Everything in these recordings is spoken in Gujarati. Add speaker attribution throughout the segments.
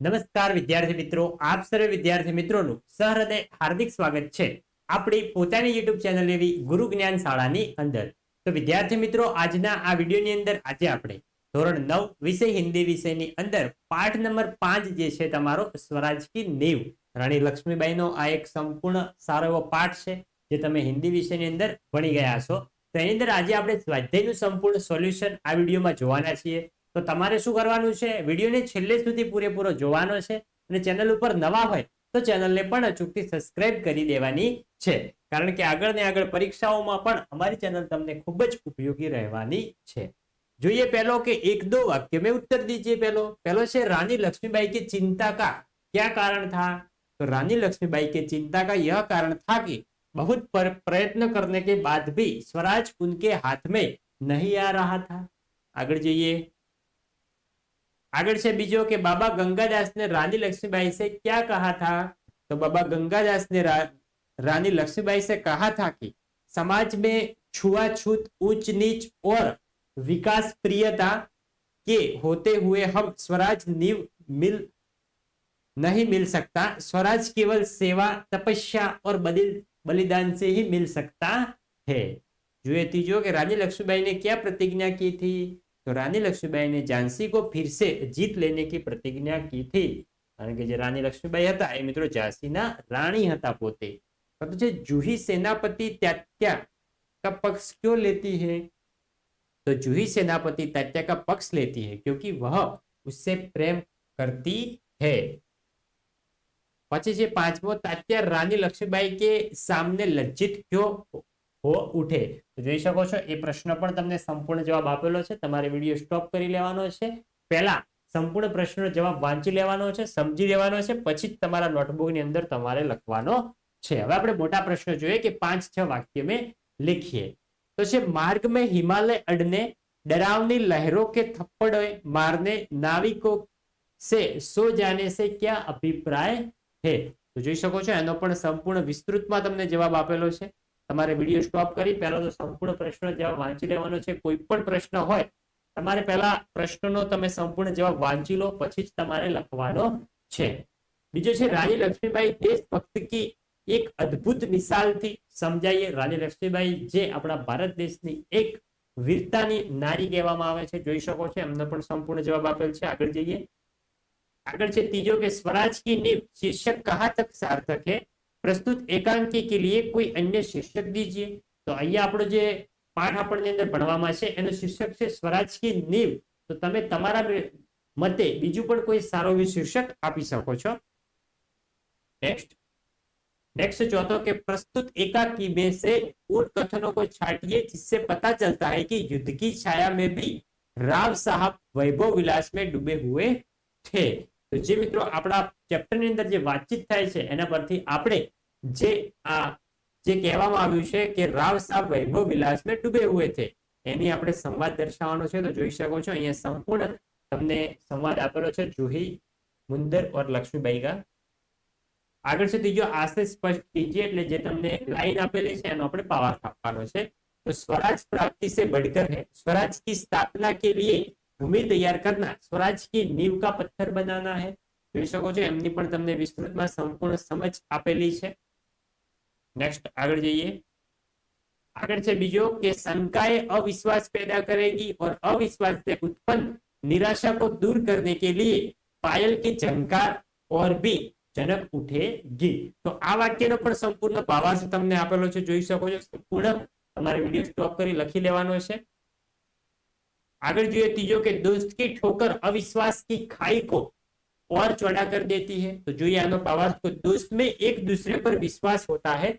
Speaker 1: નમસ્કાર વિદ્યાર્થી મિત્રો, આપ સર્વે વિદ્યાર્થી મિત્રોનું સહૃદય હાર્દિક સ્વાગત છે આપણી પોતાની યુટ્યુબ ચેનલ એવી ગુરુ જ્ઞાન શાળાની અંદર. તો વિદ્યાર્થી મિત્રો, આજના આ વિડીયોની અંદર આજે આપણે ધોરણ નવ વિષય હિન્દી વિષયની અંદર પાઠ નંબર પાંચ જે છે તમારો સ્વરાજ કી નેવ. રાણી લક્ષ્મીબાઈનો આ એક સંપૂર્ણ સારો એવો પાઠ છે જે તમે હિન્દી વિષયની અંદર ભણી ગયા છો તો એની અંદર આજે આપણે સ્વાધ્યાયનું સંપૂર્ણ સોલ્યુશન આ વિડીયોમાં જોવાના છીએ. તો તમારે શું કરવાનું છે વિડીયોને છેલ્લે સુધી પૂરેપૂરો જોવાનો છે અને ચેનલ ઉપર નવા હોય તો ચેનલને પણ અચૂકથી સબસ્ક્રાઇબ કરી દેવાની છે કારણ કે આગળ ને આગળ પરીક્ષાઓમાં પણ અમારી ચેનલ તમને ખૂબ જ ઉપયોગી રહેવાની છે જોઈએ પહેલો કે એક દो वाक्य में उत्तर दीजिए पहलो पहलो છે रानी लक्ष्मीबाई की चिंता का क्या कारण था तो रानी लक्ष्मीबाई की चिंता का यह कारण था कि बहुत पर, प्रयत्न करने के बाद भी स्वराज उनके हाथ में नहीं आ रहा था આગળ જઈએ આગળ છે બીજો ने रानी लक्ष्मीबाई से क्या कहा था तो बाबा તો ने रा, रानी लक्ष्मीबाई से कहा था कि समाज में छुआछूत ऊंच नीच और विकास प्रियता के होते हुए हम स्वराज नीव मिल नहीं मिल सकता स्वराज केवल सेवा तपस्या और बलिद बलिदान से ही मिल सकता है जो ये तीजो के रानी लक्ष्मीबाई ने क्या प्रतिज्ञा की थी तो रानी लक्ष्मीबाई ने झांसी को फिर से जीत लेने की प्रतिज्ञा की थी કારણ કે જે રાણી લક્ષ્મીબાઈ હતા એ મિત્રો ઝાંસીના રાણી હતા પોતે પરંતુ જે જુહી સેનાપતિ त्यात्या का पक्ष क्यों लेती है तो जूही सेनापति तात्या का पक्ष लेती है क्योंकि वह उससे प्रेम करती है પછી છે પાંચમો તાત્યા રાની લક્ષ્મીબાઈ કે સામને લજ્જિત ક્યો હો ઉઠે. તો જોઈ શકો છો, એ પ્રશ્ન પણ તમને સંપૂર્ણ જવાબ આપેલો છે. તમારે વીડિયો સ્ટોપ કરી લેવાનો છે. પહેલા સંપૂર્ણ પ્રશ્નનો જવાબ વાંચી લેવાનો છે, સમજી લેવાનો છે, પછી જ તમારા નોટબુકની અંદર તમારે લખવાનો છે. હવે આપણે મોટા પ્રશ્નો જોઈએ કે પાંચ, છ વાક્ય મેં લખીએ. તો છે, માર્ગ મેં હિમાલય અડને, ડરાવની લહેરો કે થપ્પડોએ મારને, નાવિકો સે સો જાને સે ક્યાં અભિપ્રાય હે? તો જોઈ શકો છો, એનો પણ સંપૂર્ણ વિસ્તૃતમાં તમને જવાબ આપેલો છે. તમારે વીડિયો સ્ટોપ કરી, પહેલા તો સંપૂર્ણ પ્રશ્નો જવાબ વાંચી લેવાનો છે. કોઈ પણ પ્રશ્ન હોય, તમારે પહેલા પ્રશ્નનો તમે સંપૂર્ણ જવાબ વાંચી લો, પછી જ તમારે લખવાનો છે. બીજો છે, રાણી લક્ષ્મીબાઈ દેશભક્ત કી એક અદ્ભુત મિસાલથી સમજાઈએ. રાણી લક્ષ્મીબાઈ જે આપણા ભારત દેશની એક વીરતાની નારી કહેવામાં આવે છે. જોઈ શકો છો, એમને પણ સંપૂર્ણ જવાબ આપેલ છે. આગળ જઈએ. આગળ છે, ત્રીજો કે સ્વરાજ કી નીવ શીર્ષક કહા તક સાર્થક હે? प्रस्तुत एकांकी के लिए कोई अन्य शीर्षक दीजिए તો અહીંયા આપણો જે પાઠ આપણને અંદર ભણવામાં છે એનું શીર્ષક છે સ્વરાજ કી નીવ તો તમે તમારા મતે બીજું પણ કોઈ સારો એવું શીર્ષક આપી શકો છો નેક્સ્ટ नेक्स्ट चौथा के प्रस्तुत एकाकी में से उन कथनों को छाटिए जिससे पता चलता है कि युद्ध की छाया में भी राव साहब वैभव विलास में डूबे हुए थे તો જે મિત્રો આપણા ચેપ્ટરની અંદર જે વાતચીત થાય છે એના પરથી આપણે જે આ જે કહેવામાં આવ્યું છે કે રાવ સાહેબ વૈભવ વિલાસ में डूबे हुए थे એની આપણે સંવાદ દર્શાવવાનો છે તો જોઈ શકો છો અહીંયા સંપૂર્ણ તમને સંવાદ આપેલો છે જુહી મુંદર ઓર લક્ષ્મીબાઈ કા આગળ છે ત્રીજો આશય સ્પષ્ટ કીજીએ એટલે જે તમને લાઈન આપેલી છે એનો આપણે પાવર આપવાનો છે તો स्वराज प्राप्ति से बढ़कर है स्वराज की स्थापना के लिए भूमि तैयार करना स्वराज की नींव का पत्थर बनाना है જોઈ શકો છો એમની પણ તમને વિસ્તૃતમાં સંપૂર્ણ સમજ આપેલી છે નેક્સ્ટ આગળ જઈએ આગળ છે બીજો કે શંકાએ અવિશ્વાસ पैदा करेगी और अविश्वास से उत्पन्न निराशा को दूर करने के लिए पायल की झंकार और भी જનક ઉઠેગી તો આ વાક્યનો પણ સંપૂર્ણ ભાવાર્થ તમને આપેલો છે જોઈ શકો છો સંપૂર્ણ તમારે વિડીયો સ્ટોપ કરી લખી લેવાનો છે આગળ જોઈએ ત્રીજો કે दोस्त की ठोकर अविश्वास की खाई को और चौड़ा कर देती है तो જોઈએ આનો ભાવાર્થ को दोस्त में एक दूसरे पर विश्वास होता है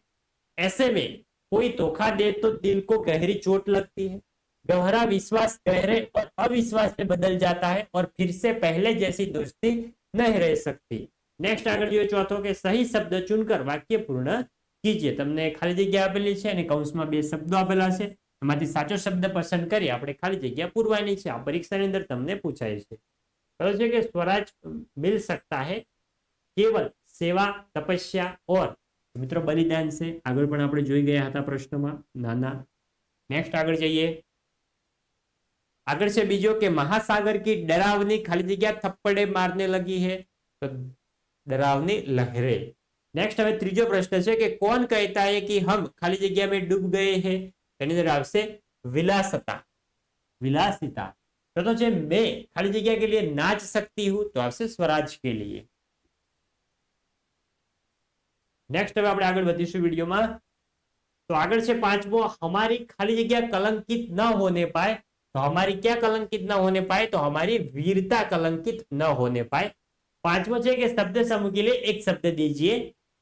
Speaker 1: ऐसे में कोई धोखा दे तो दिल को गहरी चोट लगती है गहरा विश्वास गहरे और अविश्वास में बदल जाता है और फिर से पहले जैसी दोस्ती नहीं रह सकती નેક્સ્ટ આગળ જોઈએ ચોથો કે સહી શબ્દ ચુનકર વાક્ય પૂર્ણ કીજીએ તમને ખાલી જગ્યા આપેલી છે અને કૌંસમાં બે શબ્દો આપેલા છે એમાંથી સાચો શબ્દ પસંદ કરી આપણે ખાલી જગ્યા પૂરવાની છે આ પરીક્ષાની અંદર તમને પૂછાય છે કહ્યું છે કે સ્વરાજ મિલ सकता है કેવલ સેવા તપસ્યા ઓર મિત્રો બલિદાન છે આગળ પણ આપણે જોઈ ગયા હતા પ્રશ્નમાં નાના નેક્સ્ટ આગળ જઈએ આગળ છે બીજો કે महासागर की डरावनी खाली जगह थप्पड़े मारने लगी है તો डरावनी लहरें નેક્સ્ટ હવે ત્રીજો પ્રશ્ન છે કે કોણ કહેતા હે કે હમ ખાલી જગ્યા में डूब गए हैं તેની અંદર આવશે વિલાસતા વિલાસિતા તો તો છે मैं ખાલી જગ્યા કે लिए नाच सकती हूँ तो આવશે स्वराज के लिए નેક્સ્ટ હવે આપણે આગળ વધીશું વિડીયોમાં તો આગળ છે પાંચમો हमारी ખાલી જગ્યા કલંકિત ન હોને पाए तो हमारी क्या कलंकित न होने पाए तो हमारी वीरता कलंकित न होने पाए पांचवा है कि शब्द समूह के लिए एक शब्द दीजिए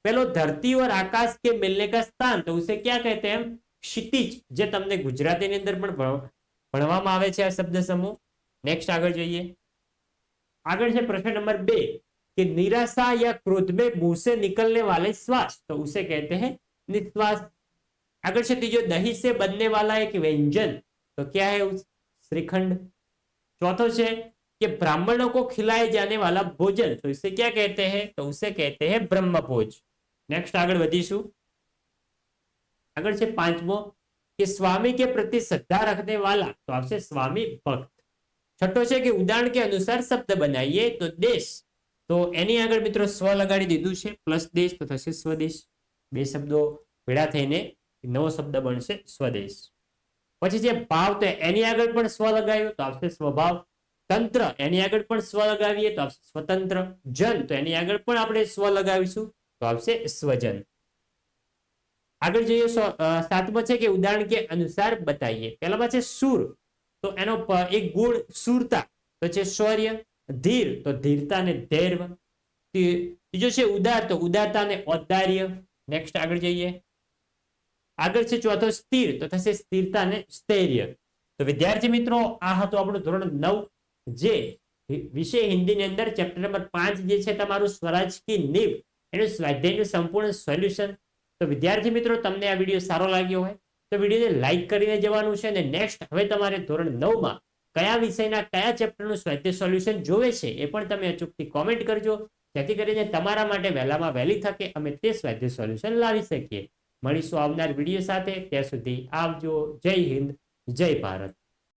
Speaker 1: पहलो धरती और आकाश के मिलने का स्थान तो उसे क्या कहते हैं क्षितिज જે તમને ગુજરાતીની અંદર પણ ભણ- ભણવામાં આવે છે આ શબ્દ સમૂહ નેક્સ્ટ આગળ જોઈએ આગળ છે પ્રશ્ન નંબર બે कि निराशा या क्रोध में मुंह से निकलने वाले श्वास तो उसे कहते हैं निश्वास अगर से तीजो दही से बनने वाला एक व्यंजन तो क्या है उस श्रीखंड चौथो है कि ब्राह्मणों को खिलाए जाने वाला भोजन तो इसे क्या कहते हैं तो उसे कहते हैं ब्रह्म भोज नेक्स्ट આગળ વધીશું આગળ છે પાંચમો કે સ્વામી के प्रति श्रद्धा रखने वाला तो आपसे स्वामी भक्त છઠ્ઠો છે કે ઉદાહરણ કે અનુસાર શબ્દ બનાવીએ તો દેશ તો એની આગળ મિત્રો સ્વ લગાડી દીધું છે, પ્લસ દેશ તો થશે સ્વદેશ. બે શબ્દો ભેળા થઈને નવો શબ્દ બનશે સ્વદેશ. પછી જે ભાવ તો એની આગળ પણ સ્વ લગાવ્યો તો આવશે સ્વભાવ. તંત્ર એની આગળ પણ સ્વ લગાવીએ તો આવશે સ્વતંત્ર. જન તો એની આગળ પણ આપણે સ્વ લગાવીશું તો આવશે સ્વજન. આગળ જોઈએ સાતમાં છે કે ઉદાહરણ કે અનુસાર બતાવીએ. પહેલામાં છે સુર. તો એનો એક ગુણ સુરતા. તો છે શૌર્ય. ધીર, તો ધીરતા ને ધૈર્ય. તી- ત્રીજો છે ઉદાર, તો ઉદારતા ને ઔદાર્ય. નેક્સ્ટ આગળ જઈએ. આગળ છે ચોથો સ્થિર, તો થશે સ્થિરતા ને સ્થૈર્ય. તો વિદ્યાર્થી મિત્રો, આ હતું આપણું ધોરણ નવ જે વિષય હિન્દીની અંદર ચેપ્ટર નંબર પાંચ જે છે તમારું સ્વરાજ કી નીવ, એનું સ્વાધ્યાયનું સંપૂર્ણ સોલ્યુશન તો વિદ્યાર્થી મિત્રો, તમને આ વીડિયો સારો લાગ્યો હોય, તો વિડીયોને લાઈક કરીને જવાનું છે અને નેક્સ્ટ હવે તમારે ધોરણ નવમાં કયા વિષયના, કયા ચેપ્ટરનું સ્વાધ્યાય સોલ્યુશન જોવે છે એ પણ તમે અચૂકથી કોમેન્ટ કરજો. જેથી કરીને તમારા માટે વહેલામાં વહેલી થકે અમે તે સ્વાધ્યાય સોલ્યુશન લાવી શકીએ. મળીશું આવનાર વીડિયો સાથે. ત્યાં સુધી આવજો. જય હિન્દ. જય ભારત.